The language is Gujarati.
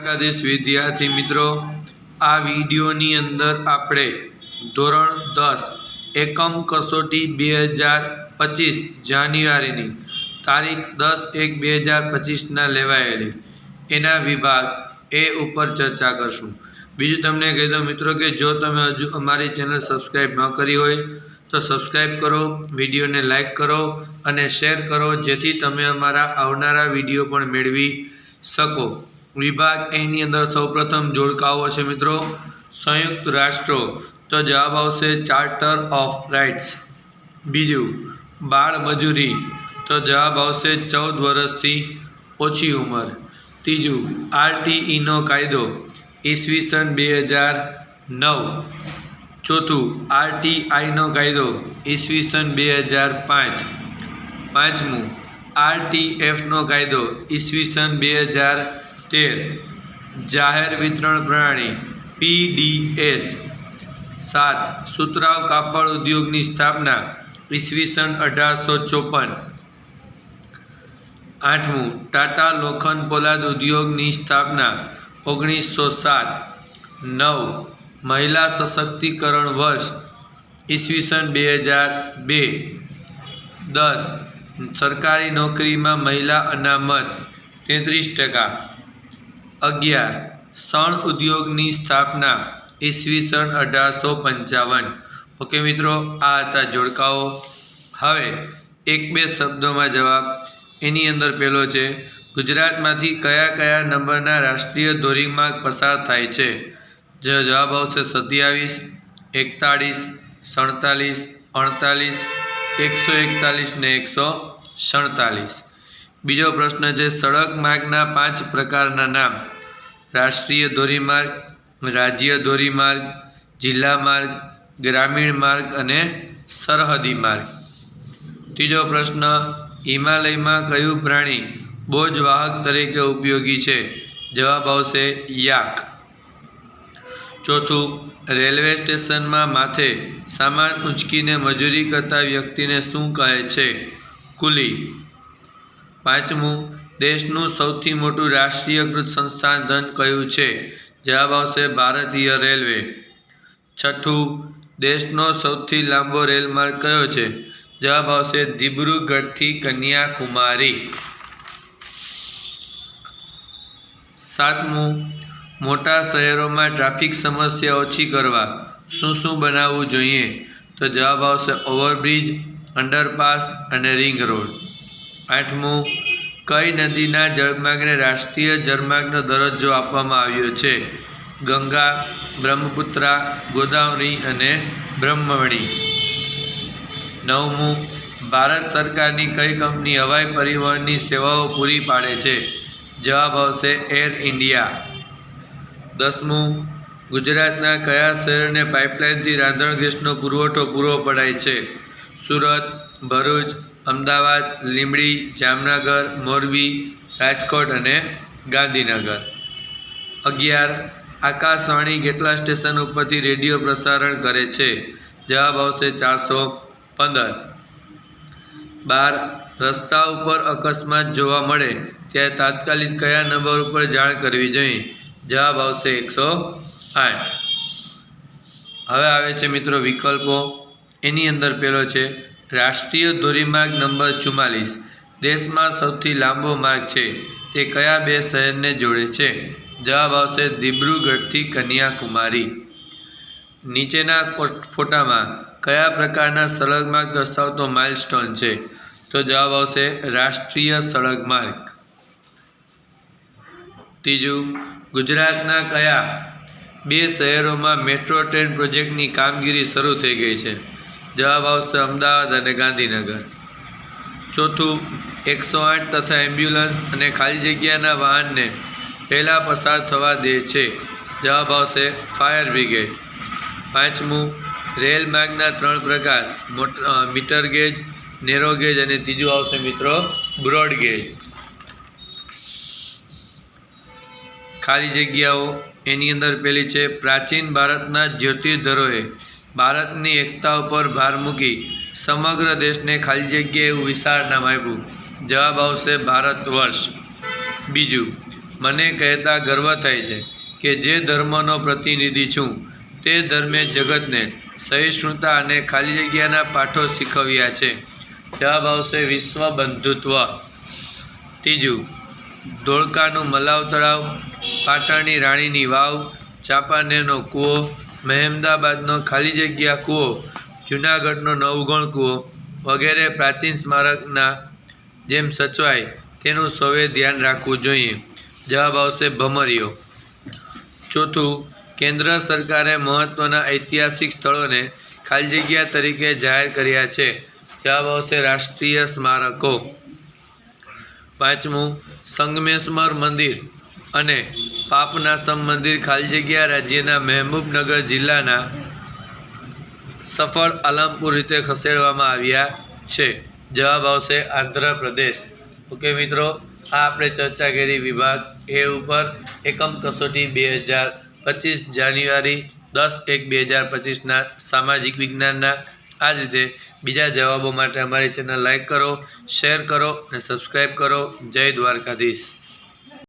એકાદેશ વિદ્યાર્થી મિત્રો, આ વિડીયોની અંદર આપણે ધોરણ દસ એકમ કસોટી બે હજાર પચીસ જાન્યુઆરીની તારીખ દસ એક બે હજાર પચીસના લેવાયેલી. એના વિભાગ એ ઉપર ચર્ચા કરશું. બીજું તમને કહી દઉં મિત્રો કે જો તમે હજુ અમારી ચેનલ સબસ્ક્રાઈબ ન કરી હોય, તો સબસ્ક્રાઈબ કરો, વિડીયોને લાઈક કરો અને શેર કરો, જેથી તમે અમારા આવનારા વીડિયો પણ મેળવી શકો. વિભાગ એની અંદર સૌપ્રથમ જોડકાઓ છે મિત્રો. સંયુક્ત રાષ્ટ્રો, તો જવાબ આવશે ચાર્ટર ઓફ રાઇટ્સ. બીજું, બાળ મજૂરી, તો જવાબ આવશે ચૌદ વર્ષથી ઓછી ઉંમર. ત્રીજું, આરટીઈનો કાયદો, ઈસવીસન બે હજાર નવ. ચોથું, આરટીઆઈનો કાયદો, ઈસવીસન બે હજાર પાંચ. પાંચમું, આરટીએફનો કાયદો, ઈસવીસન બે હજાર તેર. જાહેર વિતરણ પ્રણાલી પીડીએસ સાત. સુતરાવ કાપડ ઉદ્યોગની સ્થાપના, ઈસવીસન અઢારસો ચોપન. આઠમું. ટાટા લોખંડ પોલાદ ઉદ્યોગની સ્થાપના ઓગણીસો સાત. નવ. મહિલા સશક્તિકરણ વર્ષ, ઈસવીસન બે હજાર બે. દસ. સરકારી નોકરીમાં મહિલા અનામત, તેત્રીસ ટકા. અગિયાર. શણ ઉદ્યોગની સ્થાપના ઈસવીસન અઢારસો પંચાવન. ઓકે મિત્રો, આ હતા જોડકાઓ. હવે એક બે શબ્દોમાં જવાબ. એની અંદર પહેલો છે, ગુજરાતમાંથી કયા કયા નંબરના રાષ્ટ્રીય ધોરીમાર્ગ પસાર થાય છે? જે જવાબ આવશે સત્યાવીસ, એકતાળીસ, સડતાલીસ, અડતાલીસ, એકસો એકતાલીસ ને એકસો સડતાલીસ. બીજો પ્રશ્ન છે, સડક માર્ગના પાંચ પ્રકારના નામ. રાષ્ટ્રીય ધોરીમાર્ગ, રાજ્ય ધોરીમાર્ગ, જિલ્લા માર્ગ, ગ્રામીણ માર્ગ અને સરહદી માર્ગ. ત્રીજો પ્રશ્ન, હિમાલયમાં કયું પ્રાણી બોજવાહક તરીકે ઉપયોગી છે? જવાબ આવશે, યાક. ચોથું, રેલવે સ્ટેશનમાં માથે સામાન ઊંચકીને મજૂરી કરતા વ્યક્તિને શું કહે છે? કુલી. પાંચમું, દેશનું સૌથી મોટું રાષ્ટ્રીયકૃત સંસ્થાન ધન કયું છે? જવાબ આવશે ભારતીય રેલવે. છઠ્ઠું, દેશનો સૌથી લાંબો રેલમાર્ગ કયો છે? જવાબ આવશે દિબ્રુગઢથી કન્યાકુમારી. સાતમું, મોટા શહેરોમાં ટ્રાફિક સમસ્યા ઓછી કરવા શું શું બનાવવું જોઈએ? તો જવાબ આવશે ઓવરબ્રિજ, અંડરપાસ અને રિંગ રોડ. આઠમું, કઈ નદીના જળમાર્ગને રાષ્ટ્રીય જળમાર્ગનો દરજ્જો આપવામાં આવ્યો છે? ગંગા, બ્રહ્મપુત્રા, ગોદાવરી અને બ્રહ્મવણી નવમું, ભારત સરકારની કઈ કંપની હવાઈ પરિવહનની સેવાઓ પૂરી પાડે છે? જવાબ આવશે એર ઇન્ડિયા. દસમું, ગુજરાતના કયા શહેરને પાઇપલાઇનથી રાંધણ ગેસનો પુરવઠો પૂરો પડાય છે? સુરત, ભરૂચ અમદાવાદ, લીંબડી, જામનગર, મોરબી, રાજકોટ અને ગાંધીનગર. અગિયાર, આકાશવાણી કેટલા સ્ટેશન ઉપરથી રેડિયો પ્રસારણ કરે છે? જવાબ આવશે ચારસો પંદર. બાર, રસ્તા ઉપર અકસ્માત જોવા મળે ત્યારે તાત્કાલિક કયા નંબર ઉપર જાણ કરવી જોઈએ? જવાબ આવશે એકસો આઠ. હવે આવે છે મિત્રો વિકલ્પો. એની અંદર પહેલો છે રાષ્ટ્રીય ધોરીમાર્ગ નંબર ચુમ્માલીસ દેશમાં સૌથી લાંબો માર્ગ છે. તે કયા બે શહેરને જોડે છે? જવાબ આવશે દિબ્રુગઢથી કન્યાકુમારી. નીચેના ફોટામાં કયા પ્રકારના સડક માર્ગ દર્શાવતો માઇલસ્ટોન છે? તો જવાબ આવશે રાષ્ટ્રીય સડક માર્ગ. ત્રીજું, ગુજરાતના કયા બે શહેરોમાં મેટ્રો ટ્રેન પ્રોજેક્ટની કામગીરી શરૂ થઈ ગઈ છે? જવાબ આવશે અમદાવાદ અને ગાંધીનગર. ચોથું, એકસો આઠ તથા એમ્બ્યુલન્સ અને ખાલી જગ્યાના વાહનને પહેલાં પસાર થવા દે છે. જવાબ આવશે ફાયર બ્રિગેડ. પાંચમું, રેલ માર્ગના ત્રણ પ્રકાર, મોટ મીટર ગેજ, નેરો ગેજ અને ત્રીજું આવશે મિત્રો, બ્રોડ ગેજ. ખાલી જગ્યાઓ એની અંદર પેલી છે, પ્રાચીન ભારતના જ્યોતિર્ધરોએ ભારતની એકતા ઉપર ભાર મૂકી સમગ્ર દેશને ખાલી જગ્યાએ એવું વિશાળ નામ આપ્યું. જવાબ આવશે ભારત વર્ષ. બીજું, મને કહેતા ગર્વ થાય છે કે જે ધર્મનો પ્રતિનિધિ છું, તે ધર્મે જગતને સહિષ્ણુતા અને ખાલી જગ્યાના પાઠો શીખવ્યા છે. જવાબ આવશે વિશ્વ બંધુત્વ. ત્રીજું, ધોળકાનું મલાવ તળાવ, પાટણની રાણીની વાવ, ચાંપાનેરનો કૂવો મહેમદાબાદનો ખાલી જગ્યા કૂવો, જૂનાગઢનો નવગણ કૂવો વગેરે પ્રાચીન સ્મારકના જેમ સચવાય તેનું સૌએ ધ્યાન રાખવું જોઈએ. જવાબ આવશે ભમરીઓ ચોથું, કેન્દ્ર સરકારે મહત્ત્વના ઐતિહાસિક સ્થળોને ખાલી જગ્યા તરીકે જાહેર કર્યા છે. જવાબ આવશે રાષ્ટ્રીય સ્મારકો. પાંચમું, સંગમેશ્વર મંદિર અને પાપનાસમ મંદિર ખાલી જગ્યા રાજ્યના મહેબૂબનગર જિલ્લાના સફળ આલમપુર રીતે ખસેડવામાં આવ્યા છે. જવાબ આવશે આંધ્રપ્રદેશ. ઓકે મિત્રો, આ આપણે ચર્ચા કરી વિભાગ એ ઉપર એકમ કસોટી બે હજાર પચીસ જાન્યુઆરી દસ એક બે હજાર પચીસના સામાજિક વિજ્ઞાનના. આ જ રીતે બીજા જવાબો માટે અમારી ચેનલ લાઈક કરો, શેર કરો અને સબસ્ક્રાઈબ કરો. જય દ્વારકાધીશ.